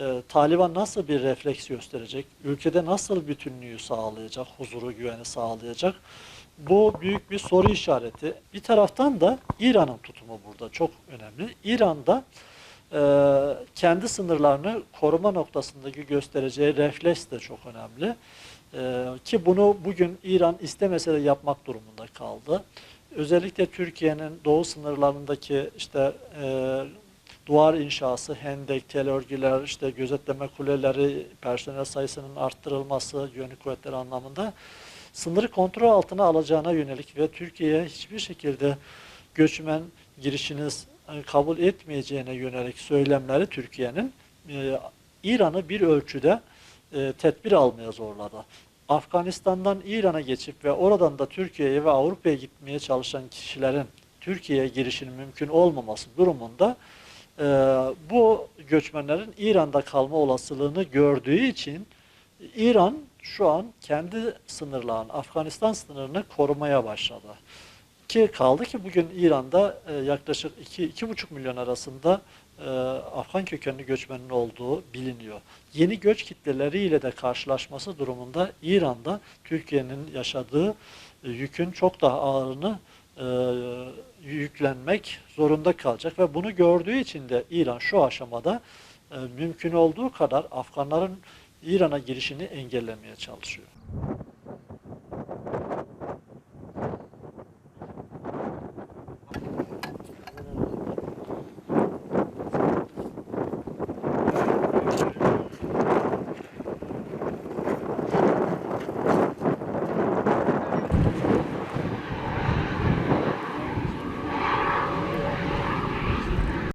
e, Taliban nasıl bir refleks gösterecek? Ülkede nasıl bütünlüğü sağlayacak, huzuru, güveni sağlayacak? Bu büyük bir soru işareti. Bir taraftan da İran'ın tutumu burada çok önemli. İran'da e, kendi sınırlarını koruma noktasındaki göstereceği refleks de çok önemli. E, ki bunu bugün İran istemese de yapmak durumunda kaldı. Özellikle Türkiye'nin doğu sınırlarındaki işte e, duvar inşası, hendek, tel örgüler, işte gözetleme kuleleri, personel sayısının arttırılması, güvenlik kuvvetleri anlamında sınırı kontrol altına alacağına yönelik ve Türkiye'ye hiçbir şekilde göçmen girişiniz e, kabul etmeyeceğine yönelik söylemleri Türkiye'nin e, İran'ı bir ölçüde e, tedbir almaya zorladı. Afganistan'dan İran'a geçip ve oradan da Türkiye'ye ve Avrupa'ya gitmeye çalışan kişilerin Türkiye'ye girişinin mümkün olmaması durumunda e, bu göçmenlerin İran'da kalma olasılığını gördüğü için İran şu an kendi sınırlarını, Afganistan sınırını korumaya başladı. Ki kaldı ki bugün İran'da e, yaklaşık 2-2,5 milyon arasında e, Afgan kökenli göçmenin olduğu biliniyor. Yeni göç kitleleriyle de karşılaşması durumunda İran'da Türkiye'nin yaşadığı e, yükün çok daha ağırını e, yüklenmek zorunda kalacak ve bunu gördüğü için de İran şu aşamada e, mümkün olduğu kadar Afganların İran'a girişini engellemeye çalışıyor.